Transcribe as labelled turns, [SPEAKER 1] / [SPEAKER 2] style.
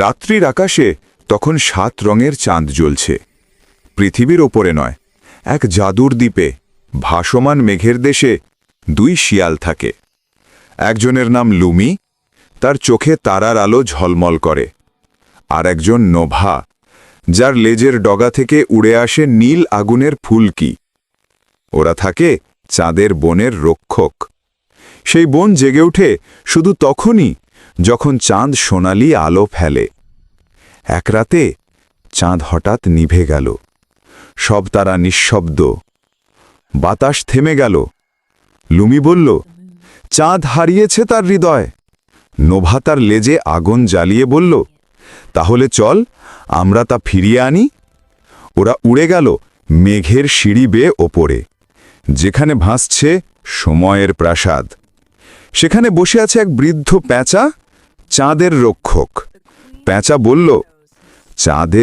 [SPEAKER 1] রাত্রির আকাশে তখন সাত রঙের চাঁদ জ্বলছে। পৃথিবীর ওপরে নয়, এক জাদুর দ্বীপে ভাসমান মেঘের দেশে দুই শিয়াল থাকে। একজনের নাম লুমি, তার চোখে তারার আলো ঝলমল করে। আর একজন নোভা, যার লেজের ডগা থেকে উড়ে আসে নীল আগুনের ফুলকি। ওরা থাকে চাঁদের বনের রক্ষক। সেই বন জেগে ওঠে শুধু তখনই যখন চাঁদ সোনালি আলো ফেলে। এক রাতে চাঁদ হঠাৎ নিভে গেল। সব তারা নিঃশব্দ। বাতাস থেমে গেল। লুমি বলল, চাঁদ হারিয়েছে তার হৃদয়। নোভা তার লেজে আগুন জ্বালিয়ে বলল, তাহলে চল, আমরা তা ফিরিয়ে আনি। ওরা উড়ে গেল মেঘের সিঁড়ি বেয়ে ওপরে। যেখানে ভাসছে সময়ের প্রাসাদ। সেখানে বসে আছে এক বৃদ্ধ প্যাঁচা চাঁদের রক্ষক। প্যাঁচা বলল চাঁদের